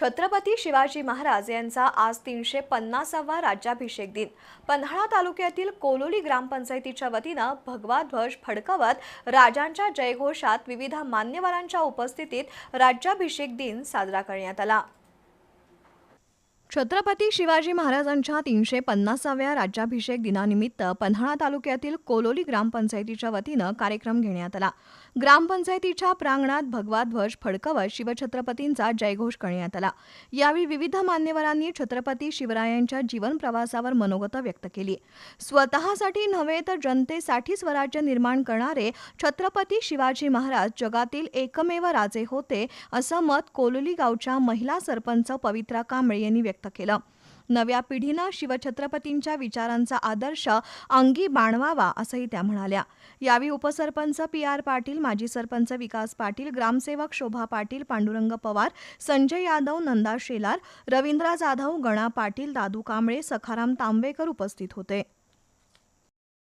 छत्रपती शिवाजी महाराज यांचा आज तीनशे पन्नासावा राज्याभिषेक दिन. पन्हाळा तालुक्यातील कोलोली ग्रामपंचायतीच्या वतीनं भगवा ध्वज फडकवत राजांच्या जयघोषात विविध मान्यवरांच्या उपस्थितीत राज्याभिषेक दिन साजरा करण्यात आला. छत्रपती शिवाजी महाराजांच्या तीनशे पन्नासाव्या राज्याभिषेक दिनानिमित्त पन्हाळा तालुक्यातील कोलोली ग्रामपंचायतीच्या वतीनं कार्यक्रम घेण्यात आला. ग्रामपंचायतीच्या प्रांगणात भगवा ध्वज फडकवत शिवछत्रपतींचा जयघोष करण्यात आला. यावेळी विविध मान्यवरांनी छत्रपती शिवरायांच्या जीवन प्रवासावर मनोगत व्यक्त केली. स्वतःसाठी नव्हे तर जनतेसाठी स्वराज्य निर्माण करणारे छत्रपती शिवाजी महाराज जगातील एकमेव राजे होते असं मत कोलोली गावच्या महिला सरपंच पवित्रा कांबळे यांनी व्यक्त केलं. नव्या पिढीनं शिवछत्रपतींच्या विचारांचा आदर्श अंगी बाणवावा असंही त्या म्हणाल्या. यावेळी उपसरपंच पी आर पाटील माजी सरपंच विकास पाटील ग्रामसेवक शोभा पाटील पांडुरंग पवार संजय यादव नंदा शेलार रवींद्र जाधव गणा पाटील दादू कांबळे सखाराम तांबेकर उपस्थित होते.